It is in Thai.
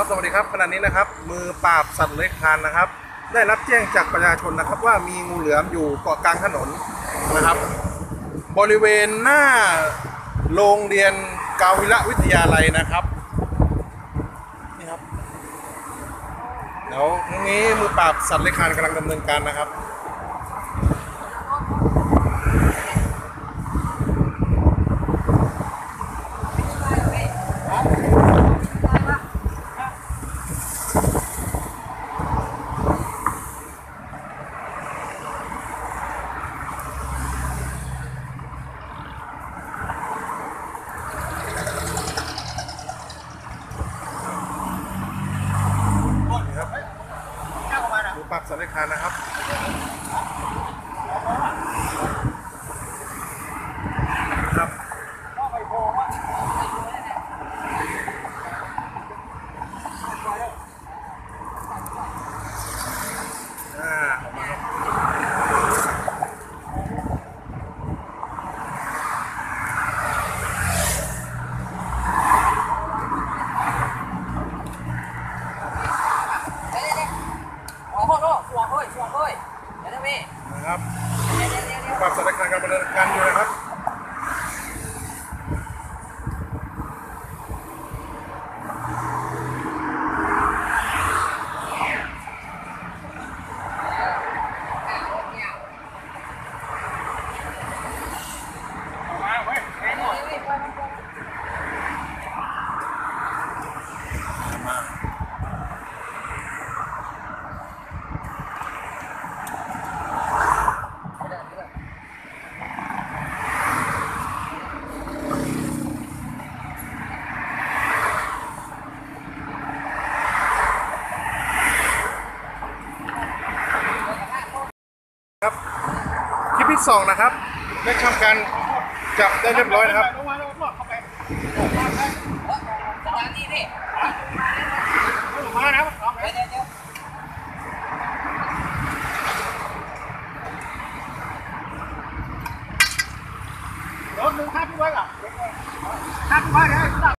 ครับสวัสดีครับขณะนี้นะครับ มือปราบสัตว์เลื้อยคลานนะครับ ได้รับแจ้งจากประชาชนนะครับ ว่ามีงูเหลือมอยู่เกาะกลางถนนนะครับ บริเวณหน้าโรงเรียนกาวิระวิทยาลัยนะครับนี่ครับเดี๋ยวนี้มือปราบสัตว์เลื้อยคลานกำลังดำเนินการนะครับ นี่ครับมือปราบ สวัสดีครับนะครับอ่าออกมาครับ นะครับปรับสถานการณ์การดำเนินการอยู่นะครับ ครับคลิปที่สองนะครับได้ทำการจับได้เรียบร้อยนะครับรถหนึ่งห้าพี่ไว้ก่อนห้าพี่ไว้เดี๋ยว